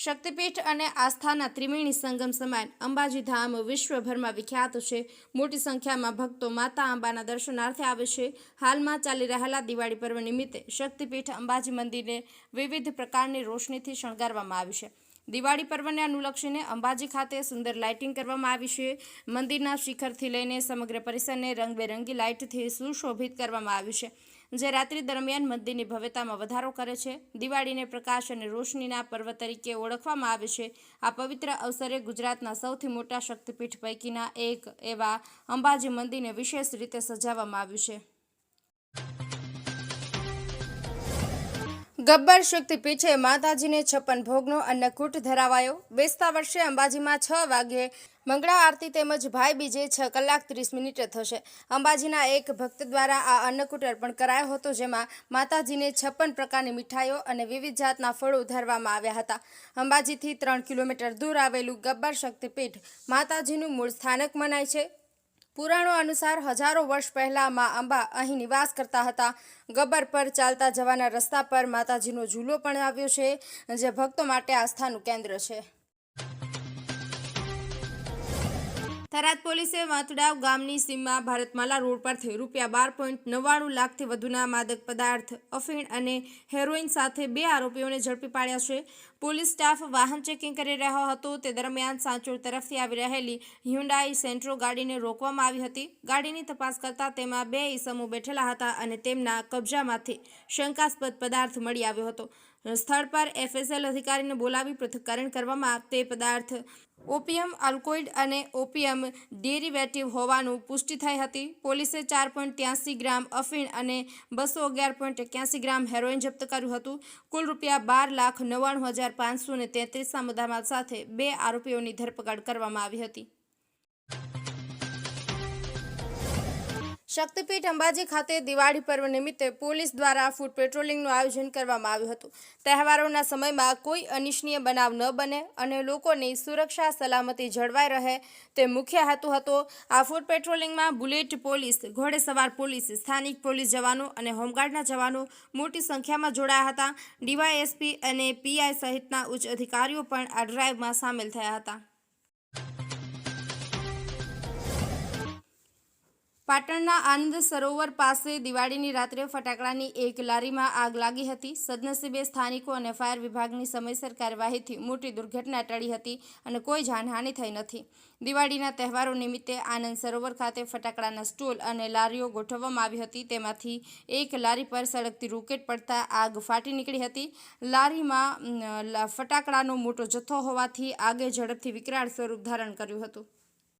શક્તિપીઠ અને આસ્થાના ત્રિવેણી સંગમ સમાન અંબાજી ધામ વિશ્વભરમાં વિખ્યાત છે. મોટી સંખ્યામાં ભક્તો માતા અંબાના દર્શનાર્થે આવે છે. હાલમાં ચાલી રહેલા દિવાળી પર્વ નિમિત્તે શક્તિપીઠ અંબાજી મંદિરને વિવિધ પ્રકારની રોશનીથી શણગારવામાં આવી છે. દિવાળી પર્વને અનુલક્ષીને અંબાજી ખાતે સુંદર લાઇટિંગ કરવામાં આવી છે. મંદિરના શિખરથી લઈને સમગ્ર પરિસરને રંગબેરંગી લાઇટથી સુશોભિત કરવામાં આવ્યું છે. જે રાત્રિ દરમિયાન મંદિરની ભવ્યતામાં વધારો કરે છે. દિવાળીને પ્રકાશ અને રોશનીના પર્વ તરીકે ઓળખવામાં આવે છે. આ પવિત્ર અવસરે ગુજરાતના સૌથી મોટા શક્તિપીઠ પૈકીના એક એવા અંબાજી મંદિરને વિશેષ રીતે સજાવવામાં આવ્યું છે. ગબ્બર શક્તિપીઠે માતાજીને છપ્પન ભોગનો અન્નકૂટ ધરાવાયો. બેસતા વર્ષે અંબાજીમાં છ વાગ્યે મંગળા આરતી તેમજ ભાઈ બીજે છ કલાક ત્રીસ મિનિટે થશે. અંબાજીના એક ભક્ત દ્વારા આ અન્નકૂટ અર્પણ કરાયો હતો, જેમાં માતાજીને છપ્પન પ્રકારની મીઠાઈઓ અને વિવિધ જાતના ફળો ધરવામાં આવ્યા હતા. અંબાજીથી ત્રણ કિલોમીટર દૂર આવેલું ગબ્બર શક્તિપીઠ માતાજીનું મૂળ સ્થાનક મનાય છે. પુરાણો અનુસાર હજારો વર્ષ પહેલા મા અંબા અહીં નિવાસ કરતા હતા. ગબ્બર પર ચાલતા જવાના રસ્તા પર માતાજીનો ઝૂલો પણ આવ્યો છે, જે ભક્તો માટે આસ્થાનું કેન્દ્ર છે. થરાદ પોલીસે વાતુડાવ ગામની સીમમાં ભારતમાલા રોડ પરથી રૂપિયા બાર પોઈન્ટ નવ્વાણું લાખથી વધુના માદક પદાર્થ, અફીણ અને હેરોઇન સાથે બે આરોપીઓને ઝડપી પાડ્યા છે. પોલીસ સ્ટાફ વાહન ચેકિંગ કરી રહ્યો હતો. તે દરમિયાન સાંચોર તરફથી આવી રહેલી હ્યુન્ડાઈ સેન્ટ્રો ગાડીને રોકવામાં આવી હતી. ગાડીની તપાસ કરતા તેમાં બે ઈસમો બેઠેલા હતા અને તેમના કબજામાંથી શંકાસ્પદ પદાર્થ મળી આવ્યો હતો. સ્થળ પર એફએસએલ અધિકારીને બોલાવી પૃથ્થકરણ કરવામાં તે પદાર્થ ઓપિયમ આલ્કોઇડ અને ઓપિયમ ડેરિવેટિવ હોવાનું પુષ્ટિ થઈ હતી. પોલીસે ચાર પોઈન્ટ ત્યાસી ગ્રામ અફીણ અને બસો અગિયાર પોઈન્ટ એક્યાસી ગ્રામ હેરોઇન જપ્ત કર્યું હતું. કુલ રૂપિયા બાર લાખ નવ્વાણું હજાર પાંચસો ને તેત્રીસના મુદ્દામાલ સાથે બે આરોપીઓની ધરપકડ કરવામાં આવી હતી. શક્તિપીઠ અંબાજી ખાતે દિવાળી પર્વ નિમિત્તે પોલીસ દ્વારા ફૂડ પેટ્રોલિંગનું આયોજન કરવામાં આવ્યું હતું. તહેવારોના સમયમાં કોઈ અનિચ્છનીય બનાવ ન બને અને લોકોની સુરક્ષા સલામતી જળવાઈ રહે તે મુખ્ય હેતુ હતો. આ ફૂડ પેટ્રોલિંગમાં બુલેટ પોલીસ, ઘોડેસવાર પોલીસ, સ્થાનિક પોલીસ જવાનો અને હોમગાર્ડના જવાનો મોટી સંખ્યામાં જોડાયા હતા. ડીવાયએસપી અને પીઆઈ સહિતના ઉચ્ચ અધિકારીઓ પણ આ ડ્રાઈવમાં સામેલ થયા હતા. પાટણના આનંદ સરોવર પાસે દિવાળીની રાત્રે ફટાકડાની એક લારીમાં આગ લાગી હતી. સદનસીબે સ્થાનિકો અને ફાયર વિભાગની સમયસર કાર્યવાહીથી મોટી દુર્ઘટના ટળી હતી અને કોઈ જાનહાનિ થઈ નથી. દિવાળીના તહેવારો નિમિત્તે આનંદ સરોવર ખાતે ફટાકડાના સ્ટોલ અને લારીઓ ગોઠવવામાં આવી હતી. તેમાંથી એક લારી પર સળગતી રોકેટ પડતા આગ ફાટી નીકળી હતી. લારીમાં ફટાકડાનો મોટો જથ્થો હોવાથી આગે ઝડપથી વિકરાળ સ્વરૂપ ધારણ કર્યું હતું.